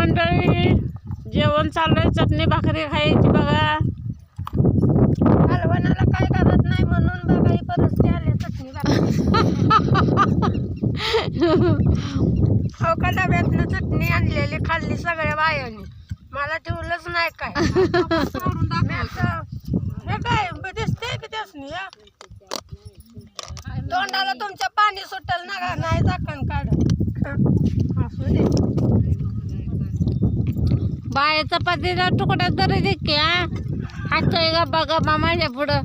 मंडळी जेवण चालू आहे चटणी भाकरी खायची बघा. कालवणाला काय करत नाही म्हणून बघा परिस्थिती आली चटणी हो का डब्यातनं चटणी आणलेली खाल्ली सगळ्या बायांनी. मला ठेवलंच नाही काय. हे काय दिसते की त्यासनी? तोंडाला तुमच्या पाणी सुटल ना का? नाही झाकण काढ असू दे. बाया चपातीचा तुकडा तरी दे की हा? हातोय का बघा बा माझ्या पुढं.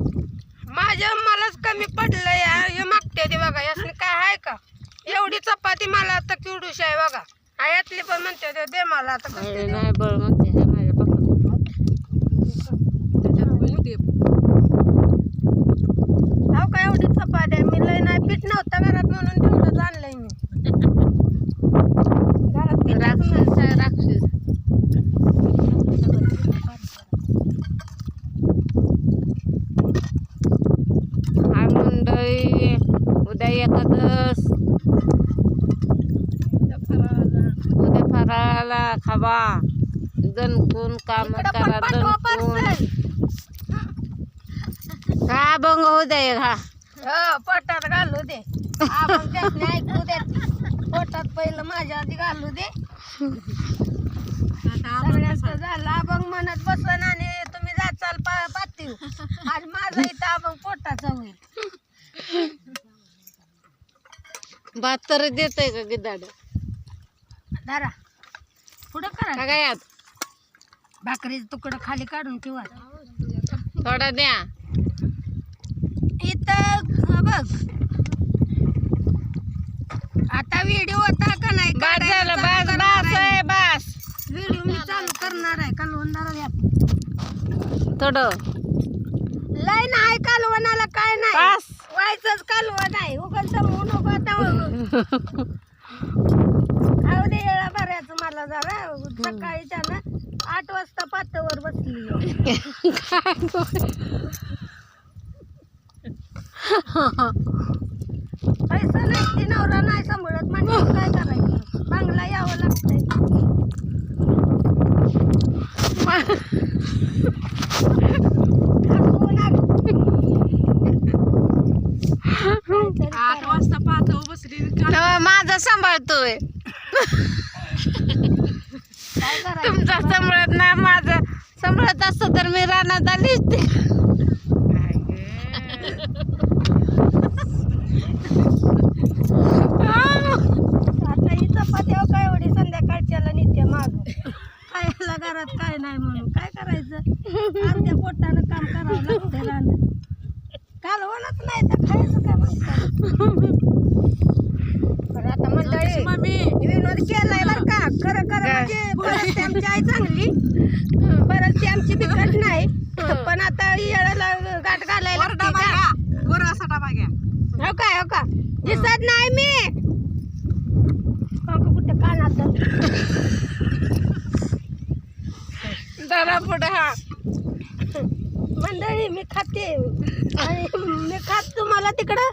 माझ्या मलाच कमी पडलंय हा. हे मागते ते बघा यासनी काय आहे का? एवढी चपाती मला आता किवडूशी आहे बघा. हा, यातली पण म्हणते ते दे मला आता कसली अरे देऊ? नाही बळ म्हणते हे माझ्या पकडून अहो काय एवढी चपाती आहे? मी लय नाही पीठ नव्हतं घरात म्हणून तेवढंच आणलंय मी. फराळाला खावा दणकून काम करा दणकून. हा बंग होऊ दे हा. हो पोटात घालू दे. हा, ऐकू दे पोटात पहिलं माझ्या आधी घालू दे. झालं अभंग म्हणत बसन आणि तुम्ही जाचाल पा पातीव आणि माझं इथं अभंग पोटाचं होईल. भात तर देतय का गिदाड? धरा. पुढं करा काय यात. भाकरीचं तुकडं खाली काढून ठेवा. थोडा द्या. इथं हा बघ. आता व्हिडिओ होता का नाही? बस झालं बस बस व्हिडिओ मी चालू करणार आहे. कालवणारा यात थोडं. लय नाही कालवणाला काय नाही. बस. व्हायचंच कालवण आहे. उगाच समू नको आता खाऊ दे येळा भरायचं मला जरा सकाळी त्यानं आठ वाजता पातवर बसली पैसा नाही ती नवरा नाही सांभाळत म्हणजे काय करायचं? बांगला यावं लागतंय. आठ वाजता पाहतो बसली माझा सांभाळतोय. काय करायचं तुमचा सांभाळत नाही माझं सांभाळत असतं तर मी रानात आली असते आता ही चपात्या काय एवढी संध्याकाळच्याला नित्य माग? खायला घरात काय नाही म्हणून. काय करायचं? अर्ध्या पोटानं काम करावं लागतं राहणं कालवणच नाही तर खायचं काय म्हणतात? आता मंडळी विनोद केलाय बर खरं खरं म्हणजे परत ती आमची आई चांगली. परत ती आमची बिकट नाही. पण आता येळाला गाठ घालायला लागते का? हो हो का? दिसत नाही मी. हो का कुठं कानात पुढे हा. मंडळी मी खाते. आणि मी खात तुम्हाला तिकडं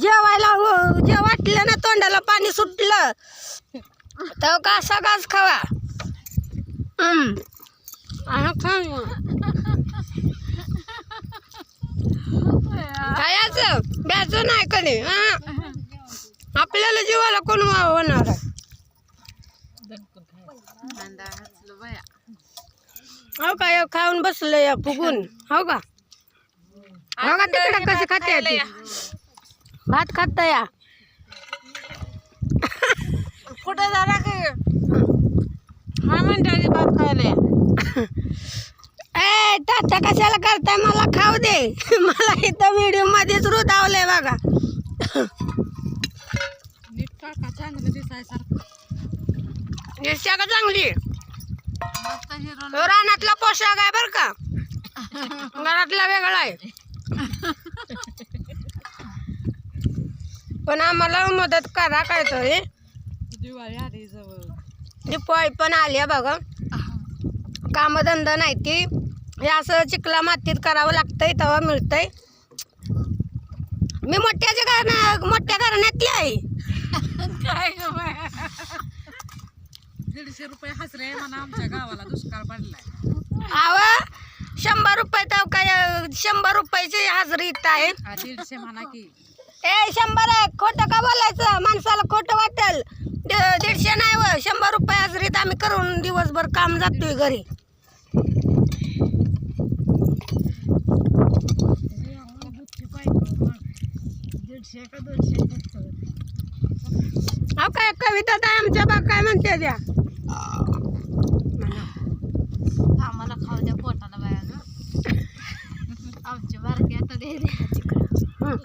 जेवायला हो- जे वाटलं ना तोंडाला पाणी सुटलं. तर का असा घास खावा? हम्म. आणि खा. खायचं द्यायचं नाही कधी हा. आपल्याला जीवाला कोण वा- होणार? हो का या खाऊन बसलं या फुगून. हो का? हो का तिकडे कसे खाते ती? भात खाता या कुठे झाला की हा मंडळी भात खायला. ए टाटा कशाला करताय? मला खाऊ दे. मला इथं व्हिडिओ मध्येच रुदावलंय बघा. दिसत्या का चांगली रानातला पोशाख आहे बर का? घरातला वेगळा आहे. पण आम्हाला मदत करा काय तरी. दिवाळी आली जवळ दिपाळी पण आली आहे बघा. कामधंदा नाही ती. हे असं चिखला मातीत करावं लागतंय तेव्हा मिळतंय. मी मोठ्याच्या घरात मोठ्या घराण्यातली आहे. काय ग बाया? दीडशे रुपये हसरे म्हणा आमच्या गावाला दुष्काळ पडलाय. आव शंभर रुपये तर काय शंभर रुपयाची हजरी इथं आहे. हा, दीडशे म्हणा की. ए शंभर आहे खोटं का बोलायचं? माणसाला खोटं वाटेल दी- दीडशे नाही व शंभर रुपये हजरीत आम्ही करून दिवसभर काम जातोय घरी. अहो काय कविता ताई आमच्या बाग काय म्हणते द्या आम्हाला खाऊ द्या पोटाला बाया ग. आमची बारकी आता दे द्या हं.